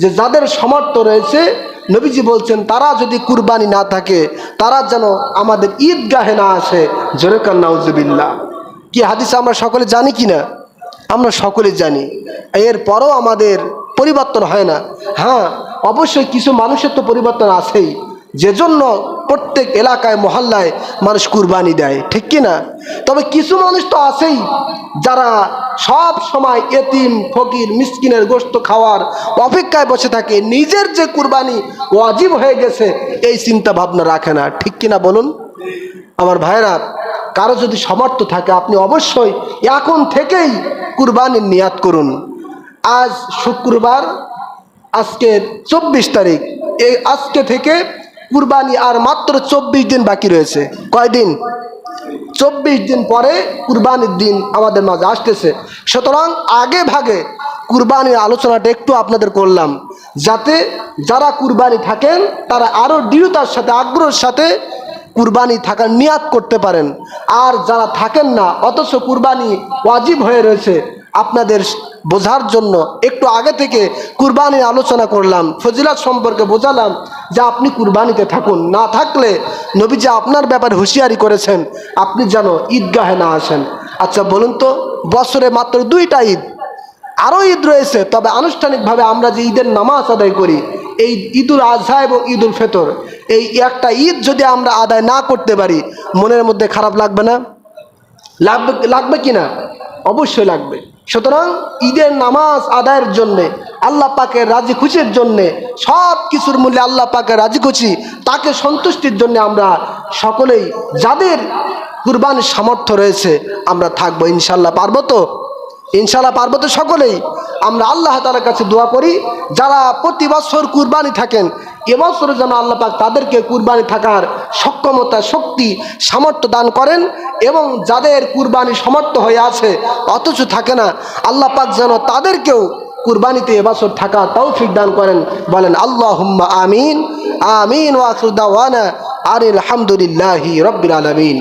যে যাদের সামর্থ্য রয়েছে, নবীজি বলছেন, তারা যদি কুরবানি না থাকে, তারা যেন আমাদের ঈদগাহে না আসে। জোরেকান নাউজবিল্লা কি হাদিস আমরা সকলে জানি কি না? আমরা সকলে জানি। এরপরও আমাদের পরিবর্তন হয় না। হ্যাঁ অবশ্যই কিছু মানুষের তো পরিবর্তন আছেই। যে জন্য প্রত্যেক এলাকায়, মহল্লায় মানুষ কুরবানি দেয়, ঠিক কি না তবে কিছু মানুষ তো আছেই যারা সব সময় এতিম, ফকির, মিসকিনের গোস্ত খাওয়ার অপেক্ষায় বসে থাকে। নিজের যে কুরবানি ওয়াজিব হয়ে গেছে, এই চিন্তা ভাবনা রাখে না, ঠিক কিনা বলুন? আমার ভাইরা কারও যদি সমর্থ থাকে, আপনি অবশ্যই এখন থেকেই কুরবানির নিয়াত করুন। আজ শুক্রবার, আজকের চব্বিশ তারিখ। এই আজকে থেকে কুরবানি আর মাত্র চব্বিশ দিন বাকি রয়েছে। কয়দিন? চব্বিশ দিন পরে কুরবানির দিন আমাদের মাঝে আসতেছে। সুতরাং আগে ভাগে কুরবানির আলোচনাটা একটু আপনাদের করলাম, যাতে যারা কুরবানি থাকেন, তারা আরও দৃঢ়তার সাথে, আগ্রহের সাথে কুরবানি থাকার নিয়াত করতে পারেন। আর যারা থাকেন না, অথচ কুরবানি ওয়াজিব হয়ে রয়েছে, আপনাদের বোঝার জন্য একটু আগে থেকে কুরবানির আলোচনা করলাম, ফজিলাত সম্পর্কে বোঝালাম। যে আপনি কুরবানিতে থাকুন। না থাকলে নবী যে আপনার ব্যাপারে হুঁশিয়ারি করেছেন। আপনি যেন ঈদগাহে না আসেন। আচ্ছা বলুন তো, বছরে মাত্র দুইটা ঈদ। আরও ঈদ রয়েছে, তবে আনুষ্ঠানিকভাবে আমরা যে ঈদের নামাজ আদায় করি, এই ঈদুল আজহা এবং ঈদুল ফেতর, এই একটা ঈদ যদি আমরা আদায় না করতে পারি, মনের মধ্যে খারাপ লাগবে না? লাগবে লাগবে কি না? অবশ্যই লাগবে। সুতরাং ঈদের নামাজ আদায়ের জন্যে, আল্লাহ পাকে রাজি খুশির জন্যে, সব কিছুর মূল্যে আল্লাহ পাকে রাজি খুশি, তাকে সন্তুষ্টির জন্য আমরা সকলেই যাদের কুরবানির সামর্থ্য রয়েছে, আমরা থাকব, ইনশাল্লাহ পারব তো? ইনশাল্লাহ পারব তো সকলেই। আমরা আল্লাহ তালার কাছে দোয়া করি, যারা প্রতি বছর কুরবানি থাকেন এবছরও যেন আল্লাহ পাক তাদেরকে কুরবানি থাকার সক্ষমতা, শক্তি, সামর্থ্য দান করেন এবং যাদের কুরবানি সমর্থ হয়ে আছে, অথচ থাকে না, আল্লাহ পাক যেন তাদেরকেও কুরবানিতে এবছর থাকা তৌফিক দান করেন, বলেন আল্লাহ হুম্মা আমিন আমিন ওয়াসুদ্দাওয়ানা আর আলহামদুলিল্লাহি রব্বিল আলমিন।